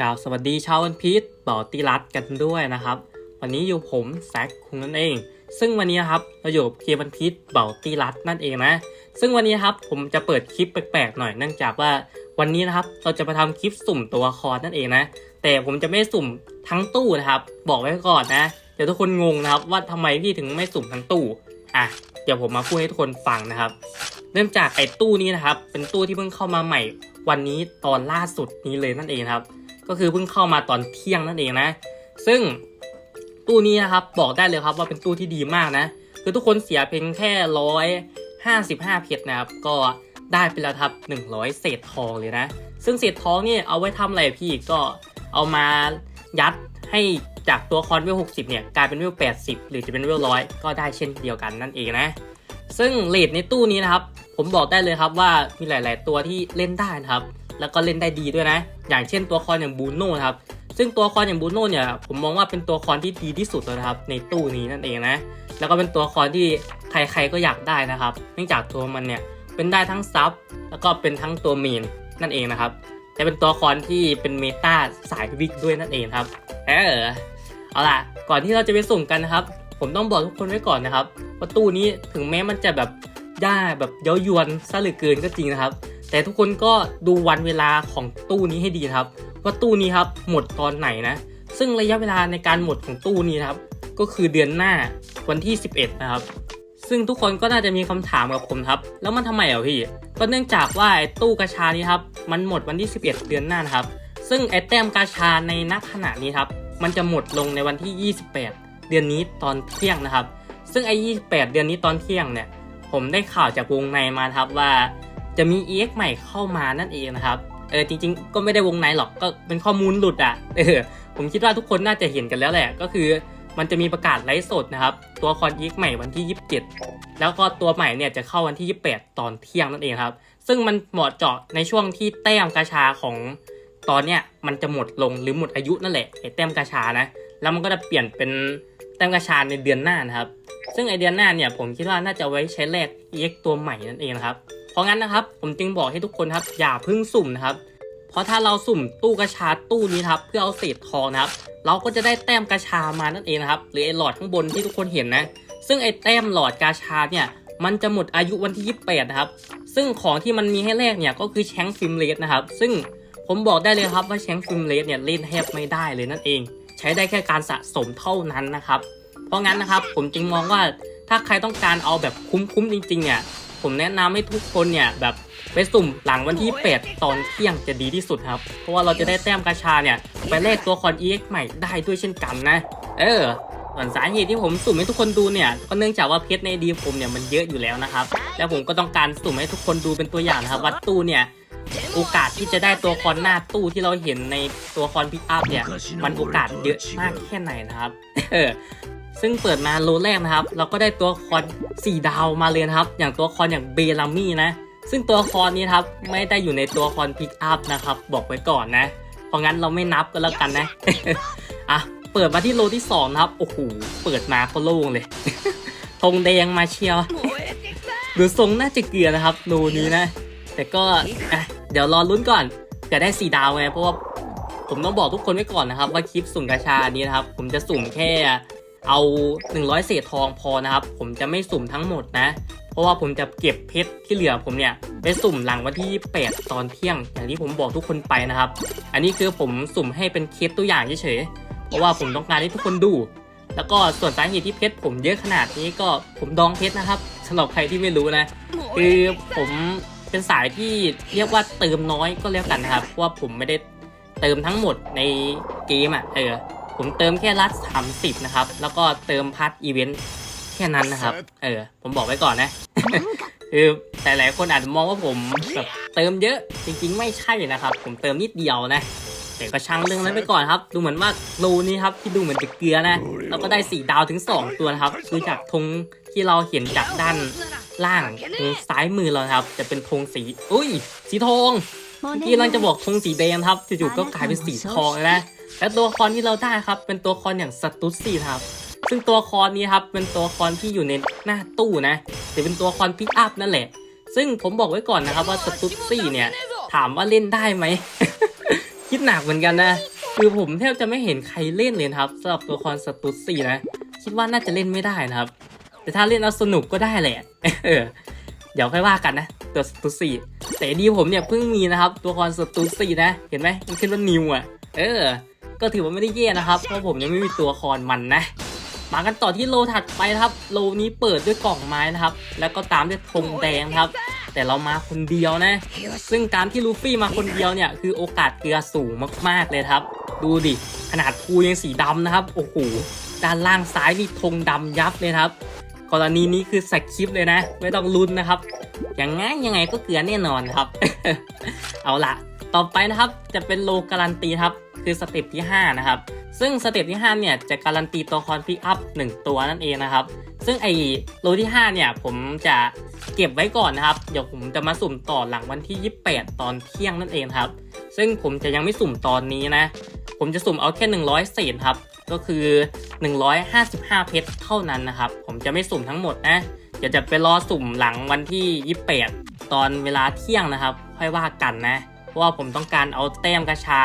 กล่าวสวัสดีชาววันพีชเป่าตีรัดกันด้วยนะครับ วันนี้อยู่ผมแซคคุงนั่นเอง ซึ่งวันนี้ครับเราอยู่เกมวันพีชเป่าตีรัดนั่นเองนะ ซึ่งวันนี้ครับผมจะเปิดคลิปแปลกๆหน่อยเนื่องจากว่าวันนี้นะครับเราจะมาทำคลิปสุ่มตัวครนั่นเองนะ แต่ผมจะไม่สุ่มทั้งตู้นะครับ บอกไว้ก่อนนะเดี๋ยวทุกคนงงนะครับ ว่าทำไมพี่ถึงไม่สุ่มทั้งตู้อะเดี๋ยวผมมาพูดให้ทุกคนฟังนะครับ เริ่มจากไอ้ตู้นี้นะครับ เป็นตู้ที่เพิ่งเข้ามาใหม่วันนี้ตอนล่าสุดนี้เลยนั่นเองครับ ก็คือเพิ่งเข้ามาตอนเที่ยงนั่นเองนะ ซึ่งตู้นี้นะครับบอกได้เลยครับว่าเป็นตู้ที่ดีมากนะ คือทุกคนเสียเพียงแค่ร้อยห้าสิบห้าเพชรนะครับ ก็ได้ไปแล้วครับหนึ่งร้อยเศษทองเลยนะ ซึ่งเศษทองนี่เอาไว้ทำอะไรพี่ก็เอามายัดให้จากตัวคอนเวล60เนี่ยกลายเป็นเวล80หรือจะเป็นเวลร้อยก็ได้เช่นเดียวกันนั่นเองนะ ซึ่งเลทในตู้นี้นะครับ ผมบอกได้เลยครับว่ามีหลาย ๆ ตัวที่เล่นได้นะครับ แล้วก็เล่นได้ดีด้วยนะ อย่างเช่นตัวคอนอย่างบูโน่ครับซึ่งตัวคอนอย่างบูโน่เนี่ยผมมองว่าเป็นตัวคอนที่ดีที่สุดนะครับในตู้นี้นั่นเองนะแล้วก็เป็นตัวคอนที่ใครๆก็อยากได้นะครับ เนื่องจากตัวมันเนี่ยเป็นได้ทั้งซับแล้วก็เป็นทั้งตัวเมนนั่นเองนะครับแต่เป็นตัวคอนที่เป็นเมตาสายวิกด้วยนั่นเองครับเออเอาล่ะก่อนที่เราจะไปสุ่มกันนะครับ ผมต้องบอกทุกคนไว้ก่อนนะครับว่าตู้นี้ถึงแม้มันจะแบบย่าแบบเย้ายวนซะเหลือเกินก็จริงนะครับ แต่ทุกคนก็ดูวันเวลาของตู้นี้ให้ดีครับ ว่าตู้นี้ครับหมดตอนไหนนะ ซึ่งระยะเวลาในการหมดของตู้นี้ครับ ก็คือเดือนหน้าวันที่ 11 นะครับ ซึ่งทุกคนก็น่าจะมีคำถามกับผมครับ แล้วมันทำไมอะพี่ ก็เนื่องจากว่าไอ้ตู้กาชานี้ครับมันหมดวันที่ 11 เดือนหน้านะครับ ซึ่งไอ้แต้มกาชาในนักขณะนี้ครับมันจะหมดลงในวันที่ 28 เดือนนี้ตอนเที่ยงนะครับ ซึ่งไอ้28 เดือนนี้ตอนเที่ยงเนี่ยผมได้ข่าวจากวงในมาครับว่า จะมี EX ใหม่เข้ามานั่นเองนะครับ เออจริง ๆ ก็ไม่ได้วงในหรอกก็เป็นข้อมูลหลุดอะ่ะ เออผมคิดว่าทุกคนน่าจะเห็นกันแล้วแหละ ก็คือมันจะมีประกาศไลฟ์สดนะครับ ตัวคอน EX ใหม่วันที่ 27 แล้วก็ตัวใหม่เนี่ยจะเข้าวันที่ 28 ตอนเที่ยงนั่นเองครับ ซึ่งมันเหมาะเจาะในช่วงที่แต้มกาชาของตอนเนี้ยมันจะหมดลงหรือหมดอายุนั่นแหละไอ้แต้มกาชานะ แล้วมันก็จะเปลี่ยนเป็นแต้มกาชาในเดือนหน้านะครับ ซึ่งไอเดือนหน้าเนี่ยผมคิดว่าน่าจะไว้ใช้แลก EX ตัวใหม่นั่นเองครับ เพราะงั้นนะครับ ผมจึงบอกให้ทุกคนครับ อย่าพิ่งสุ่มนะครับ เพราะถ้าเราสุ่มตู้กระชาตู้นี้ครับ เพื่อเอาเศษทองนะครับ เราก็จะได้แต้มกระชามานั่นเองนะครับ หรือไอหลอดข้างบนที่ทุกคนเห็นนะ ซึ่งไอแต้มหลอดกาชาเนี่ยมันจะหมดอายุวันที่ 28 นะครับ ซึ่งของที่มันมีให้แลกเนี่ยก็คือแชงฟิล์มเลสนะครับ ซึ่งผมบอกได้เลยครับว่าแชงฟิล์มเลสเนี่ยเล่นแทบไม่ได้เลยนั่นเอง ใช้ได้แค่การสะสมเท่านั้นนะครับ เพราะงั้นนะครับผมจึงมองว่าถ้าใครต้องการเอาแบบคุ้มๆจริงๆเนี่ย ผมแนะนำให้ทุกคนเนี่ยแบบไปสุ่มหลังวันที่8ตอนเที่ยงจะดีที่สุดครับ เพราะว่าเราจะได้แต้มกาชาเนี่ยไปแลกตัวคอน EX ใหม่ได้ด้วยเช่นกันนะ เออส่วนสาเหตุที่ผมสุ่มให้ทุกคนดูเนี่ยก็เนื่องจากว่าเพชรในดีผมเนี่ยมันเยอะอยู่แล้วนะครับ แล้วผมก็ต้องการสุ่มให้ทุกคนดูเป็นตัวอย่างนะครับว่าตู้เนี่ยโอกาสที่จะได้ตัวคอนหน้าตู้ที่เราเห็นในตัวคอนพิกอัพเนี่ย มันโอกาสเยอะมากแค่ไหนนะครับ ซึ่งเปิดมาโลแรกนะครับ เราก็ได้ตัวคอน4ดาวมาเลยนะครับ อย่างตัวคอนอย่างเบลามี่นะ ซึ่งตัวคอนนี้ครับไม่ได้อยู่ในตัวคอนพิกอัพนะครับ บอกไว้ก่อนนะ เพราะงั้นเราไม่นับก็แล้วกันนะ อะ เปิดมาที่โลที่2นะครับ โอ้โห เปิดมาก็โล่งเลย ธงแดงมาเชียวดูทรงน่าจะเกลือนะครับโลนี้นะ แต่ก็อะเดี๋ยวรอลุ้นก่อนจะได้4ดาวไง เพราะว่าผมต้องบอกทุกคนไว้ก่อนนะครับ ว่าคลิปสุ่มกาชานี้นะครับ ผมจะสุ่มแค่ เอา 100 เศษทองพอนะครับ ผมจะไม่สุ่มทั้งหมดนะ เพราะว่าผมจะเก็บเพชรที่เหลือผมเนี่ยไปสุ่มหลังวันที่8ตอนเที่ยง อย่างที่ผมบอกทุกคนไปนะครับ อันนี้คือผมสุ่มให้เป็นเคสตัวอย่างเฉยๆ เพราะว่าผมต้องการให้ทุกคนดู แล้วก็ส่วนสาเหตุที่เพชรผมเยอะขนาดนี้ก็ผมดองเพชรนะครับสำหรับใครที่ไม่รู้นะ คือผมเป็นสายที่เรียกว่าเติมน้อยก็แล้วกันนะครับ เพราะว่าผมไม่ได้เติมทั้งหมดในเกมอะ เออ ผมเติมแค่รัดสามสิบนะครับ แล้วก็เติมพัทอีเวนต์แค่นั้นนะครับ เออ ผมบอกไว้ก่อนนะ คือแต่หลายคนอาจจะมองว่าผมแบบเติมเยอะ จริงๆ ไม่ใช่นะครับ ผมเติมนิดเดียวนะ แต่ก็ช่างเรื่องนั้นไปก่อนครับ ดูเหมือนว่ารูนี้ครับที่ดูเหมือนจะเกลือนะ เราก็ได้สี่ดาวถึงสองตัวนะครับ คือจากธงที่เราเห็นจากด้านล่างตรงซ้ายมือเรานะครับ จะเป็นธงสี อุ้ย สีทอง เมื่อกี้เราจะบอกธงสีแดงครับจู่ๆก็กลายเป็นสีทองเลยนะและตัวละคอนที่เราได้ครับ เป็นตัวละคอนอย่างสตุสซี่ครับ ซึ่งตัวละคอนนี้ครับเป็นตัวละคอนที่อยู่ในหน้าตู้นะจะเป็นตัวละคอนพิกอัพนั่นแหละ ซึ่งผมบอกไว้ก่อนนะครับว่าสตุสซี่เนี่ยถามว่าเล่นได้ไหม คิดหนักเหมือนกันนะ คือผมแทบจะไม่เห็นใครเล่นเลยนะครับสำหรับตัวละครสตูดสี่นะ คิดว่าน่าจะเล่นไม่ได้นะครับ แต่ถ้าเล่นเอาสนุกก็ได้แหละเออเดี๋ยวค่อยว่ากันนะ ตัวสตูดสี่ แต่ดีผมเนี่ยเพิ่งมีนะครับ ตัวละครสตูสี่นะ เห็นไหมมันขึ้นว่านิวอะ เออ ก็ถือว่าไม่ได้แย่นะครับ เพราะผมยังไม่มีตัวละครมันนะ มากันต่อที่โลถัดไปครับ โลนี้เปิดด้วยกล่องไม้นะครับ แล้วก็ตามด้วยธงแดงครับ แต่เรามาคนเดียวนะ ซึ่งการที่ลูฟี่มาคนเดียวเนี่ยคือโอกาสเกลือสูงมากๆเลยครับ ดูดิ ขนาดภูยังสีดำนะครับ โอ้โห ด้านล่างซ้ายนี่ธงดำยับเลยครับ กรณีนี้คือสคริปเลยนะ ไม่ต้องลุ้นนะครับ อย่างงั้นยังไงก็เกลือแน่นอนครับ เอาละต่อไปนะครับจะเป็นโลการันตีครับ คือสเต็ปที่ 5 นะครับ ซึ่งสเต็ปที่ 5 เนี่ยจะการันตีตัวคอนพิกอัพ1ตัวนั่นเองนะครับ ซึ่งไอโลที่ 5 เนี่ยผมจะเก็บไว้ก่อนนะครับ เดี๋ยวผมจะมาสุ่มต่อหลังวันที่ 28 ตอนเที่ยงนั่นเองครับ ซึ่งผมจะยังไม่สุ่มตอนนี้นะ ผมจะสุ่มเอาแค่ 100เศษครับ ก็คือ 155 เพชรเท่านั้นนะครับ ผมจะไม่สุ่มทั้งหมดนะ เดี๋ยวจะไปรอสุ่มหลังวันที่28ตอนเวลาเที่ยงนะครับ ค่อยว่ากันนะ เพราะว่าผมต้องการเอาแต้มกระชา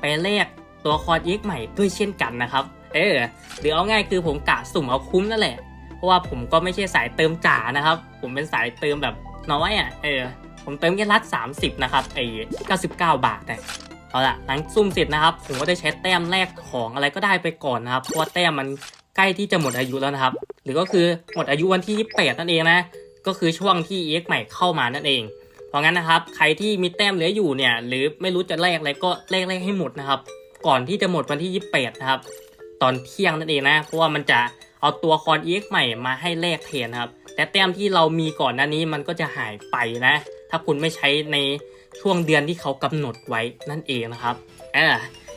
ไปแลกตัวคอร์ดเอ็กใหม่ด้วยเช่นกันนะครับ เออหรือเอาง่ายคือผมกะสุ่มเอาคุ้มนั่นแหละ เพราะว่าผมก็ไม่ใช่สายเติมจ๋านะครับ ผมเป็นสายเติมแบบน้อยอะ เออ ผมเติมแค่รัด30 นะครับไอ้99 บาทเนี่ยเอาละหลังซุ่มเสร็จนะครับ ผมก็ได้ใช้แต้มแรกของอะไรก็ได้ไปก่อนนะครับ เพราะว่าแต้มมันใกล้ที่จะหมดอายุแล้วนะครับ หรือก็คือหมดอายุวันที่ 28 นั่นเองนะ ก็คือช่วงที่ EX ใหม่เข้ามานั่นเอง เพราะงั้นนะครับ ใครที่มีแต้มเหลืออยู่เนี่ย หรือไม่รู้จะแลกอะไรก็แลกแลกให้หมดนะครับ ก่อนที่จะหมดวันที่ 28 นะครับ ตอนเที่ยงนั่นเองนะ เพราะว่ามันจะเอาตัวคอน EX ใหม่มาให้แลกเทนนะครับ แต่แต้มที่เรามีก่อนหน้านี้มันก็จะหายไปนะ ถ้าคุณไม่ใช้ในช่วงเดือนที่เขากำหนดไว้นั่นเองนะครับเออ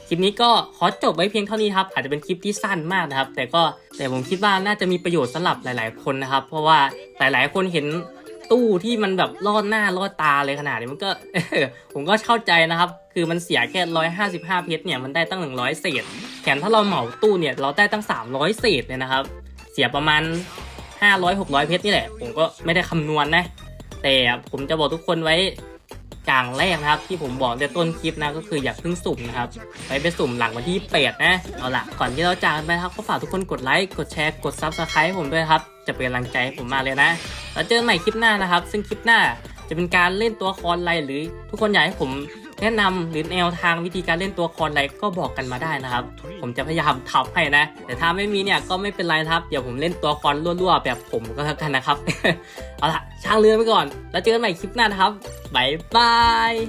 คลิปนี้ก็ขอจบไว้เพียงเท่านี้ครับอาจจะเป็นคลิปที่สั้นมากนะครับ แต่ก็แต่ผมคิดว่าน่าจะมีประโยชน์สำหรับหลาย ๆ คนนะครับ เพราะว่าหลาย ๆ คนเห็นตู้ที่มันแบบลอดหน้าลอดตาเลยขนาดนี้มันก็ผมก็เข้าใจนะครับ คือมันเสียแค่ 155 เพชรเนี่ยมันได้ตั้ง 100 เศษแถมถ้าเราเหมาตู้เนี่ยเราได้ตั้ง 300 เศษเลยนะครับ เสียประมาณ 500 600 เพชรนี่แหละ ผมก็ไม่ได้คำนวณนะแต่ผมจะบอกทุกคนไว้ อย่างแรกนะครับ ที่ผมบอกในต้นคลิปนะก็คืออย่าเพิ่งสุ่มนะครับไปไปสุ่มหลังวันที่8นะเอาละก่อนที่เราจากกันไปครับก็ฝากทุกคนกดไลค์กดแชร์กด Subscribe ผมด้วยครับจะเป็นกำลังใจให้ผมมากเลยนะแล้วเจอกันใหม่คลิปหน้านะครับ ซึ่งคลิปหน้าจะเป็นการเล่นตัวคอนไรหรือทุกคนอยากให้ผม แนะนำหรือแนวทางวิธีการเล่นตัวคอนอะไรก็บอกกันมาได้นะครับ ผมจะพยายามทำให้นะ แต่ถ้าไม่มีเนี่ยก็ไม่เป็นไรครับ เดี๋ยวผมเล่นตัวคอนรั่วๆ แบบผมก็แล้วกันนะครับ เอาละช่างเรือไปก่อน แล้วเจอกันใหม่คลิปหน้านะครับบ๊ายบาย